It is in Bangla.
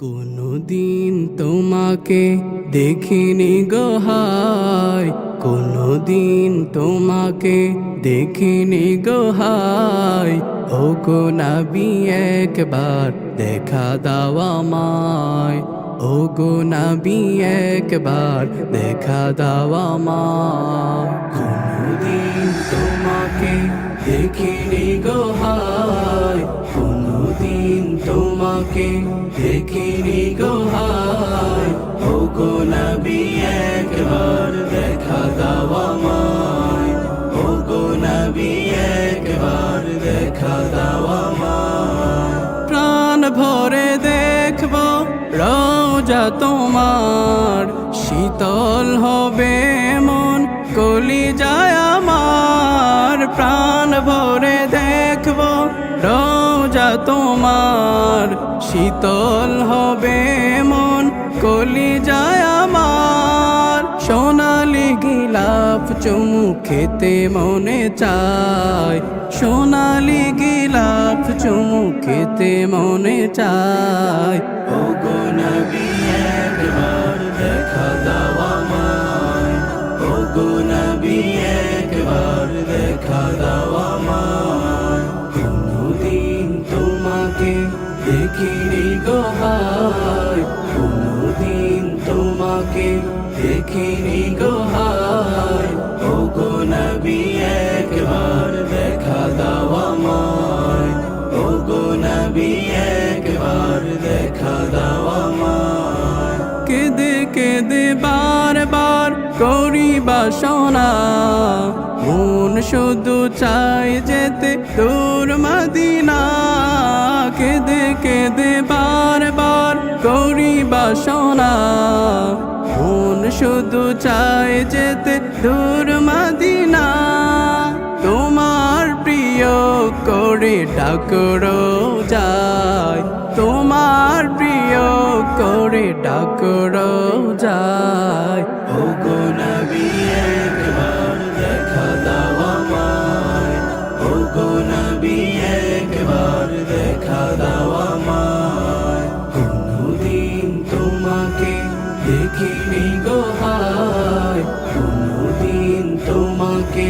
কোনদিন তোমাকে দেখিনি গোহাই কোনদিন তোমাকে দেখিনি গোহাই ও নবী, একবার দেখা দাও আমায়। ও নবী, একবার দেখা দাও আমায়। কোনদিন তোমাকে দেখিনি গোহাই তোমাকে দেখিনি নবী, একবার দেখা দাও আমায়। নবী, একবার দেখা দাও আমায়। প্রাণ ভরে দেখব রোজা তোমার। শীতল হবে মন কলি যায় আমার। প্রাণ ভরে দেখব রোজা তোমার শীতল হবে মন কলি যায় আমার সোনালি গিলাপ চুমু খেতে মনে চায়। সোনালি গিলাপ চুমু খেতে মনে চায়। ও গো নবী, একবার দেখা দাও আমায়। ও গো দেখিনি গো হায়, কোনদিন তোমাকে দেখিনি গো হায়। ও গো নবী, একবার দেখা দাও আমায়। ও গো নবী, একবার দেখা দাও আমায়। কেঁদে কেঁদে বারবার করি বাসনা মন শুধু চাই যেতে দূর মদিনা। কেঁদে কেঁদে বারবার করি বাসনা মন শুধু চাই যেতে দূর মদিনা। তোমার প্রিয় করে ডাকরো যায় তোমার প্রিয় করে ডাকরো যায় গো হায় কোনদিন তোমাকে